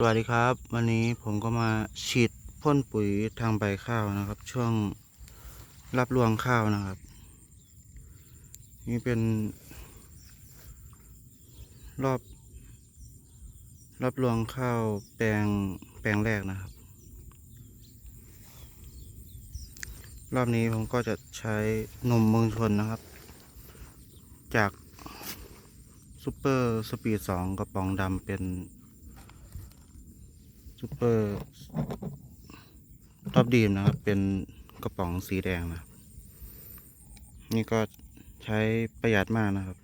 สวัสดีครับ วันนี้ผมก็มาฉีดพ่นปุ๋ยทางใบข้าวนะครับ ช่วงรับรวงข้าวนะครับ นี่เป็น รอบ รับรวงข้าวแปลงแปลงแรกนะครับ รอบนี้ผมก็จะใช้นมเมืองชนนะครับ จากซูเปอร์สปีดสองกระป๋องดำเป็น ซูเปอร์ท็อปดีมนะครับ เป็นกระป๋องสีแดงนะนี่ก็ใช้ประหยัดมากนะครับ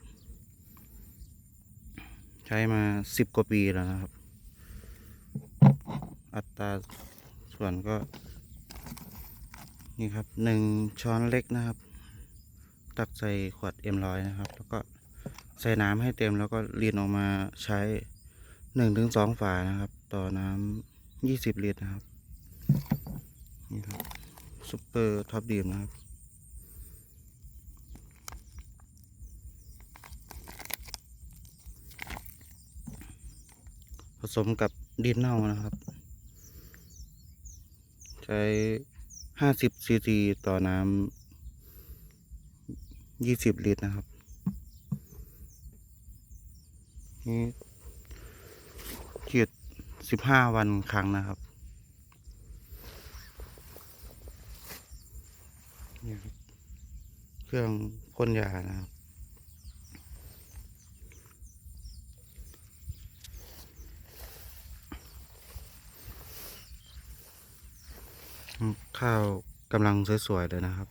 ใช้มาสิบกว่าปีแล้วนะครับ อัตราส่วนก็ นี่ครับหนึ่งช้อนเล็กนะครับ ตักใส่ขวดเอ็มร้อยนะครับ แล้วก็ใส่น้ำให้เต็มแล้วก็รีดออกมาใช้หนึ่งถึงสองฝานะครับ ต่อน้ำ ยี่สิบลิตรนะครับ นี่ครับซุปเปอร์ท็อปดีมนะครับ ผสมกับดินเน่านะครับ ใช้ห้าสิบซีซีต่อน้ำยี่สิบลิตรนะครับ นี่เฉีด สิบห้าวันครั้งนะครับนี่ครับ เครื่องพ่นยานะครับ ข้าวกำลังสวยๆเลยนะครับ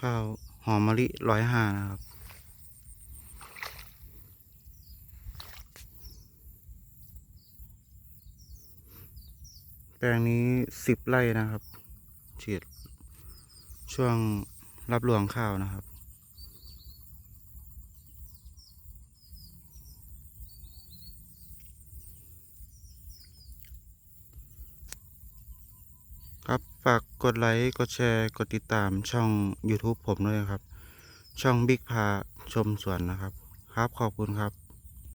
ข้าวหอมมะลิร้อยห้านะครับ ลงนี้สิบไร่นะครับ ฉีด ช่วงรับรวงข้าวนะครับ ครับฝากกดไลค์ กดแชร์ กดติดตามช่อง YouTube ผมด้วยครับ ช่องบิ๊กพาชมสวนนะครับ ครับขอบคุณครับ